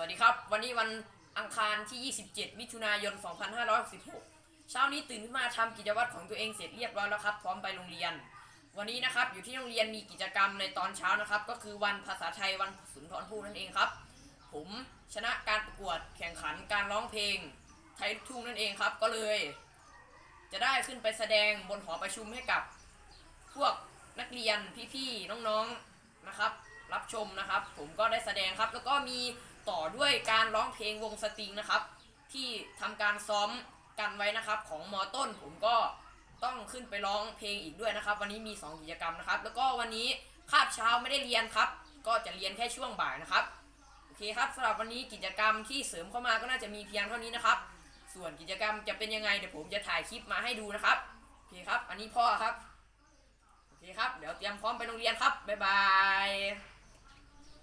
วัสดีครับ วันนี้วันอังคารที่ 27 มิถุนายน 2566 เช้านี้ตื่นขึ้นมาทำกิจวัตรของตัวเองเสร็จเรียบร้อยแล้วครับ พร้อมไปโรงเรียน วันนี้นะครับอยู่ที่โรงเรียนมีกิจกรรมในตอนเช้านะครับ ก็คือวันภาษาไทยวันสุนทรภู่นั่นเองครับ ผมชนะการประกวดแข่งขันการร้องเพลงไทยทุ่งนั่นเองครับ ก็เลย จะได้ขึ้นไปแสดงบนหอประชุมให้กับ พวกนักเรียนพี่ๆน้องๆนะครับ รับชมนะครับ ผมก็ได้แสดงครับแล้วก็มี ต่อด้วยการร้องเพลงวงสตริงนะครับ ที่ทำการซ้อมกันไว้นะครับ ของมอต้นผมก็ต้องขึ้นไปร้องเพลงอีกด้วยนะครับ วันนี้มี 2 กิจกรรมนะครับ แล้วก็วันนี้คาบเช้าไม่ได้เรียนครับ ก็จะเรียนแค่ช่วงบ่ายนะครับโอเคครับสำหรับวันนี้กิจกรรมที่เสริมเข้ามาก็น่าจะมีเพียงเท่านี้นะครับ ส่วนกิจกรรมจะเป็นยังไงเดี๋ยวผมจะถ่ายคลิปมาให้ดูนะครับโอเคครับ อันนี้พ่อครับโอเคครับเดี๋ยวเตรียมพร้อมไปโรงเรียนครับบ๊ายบาย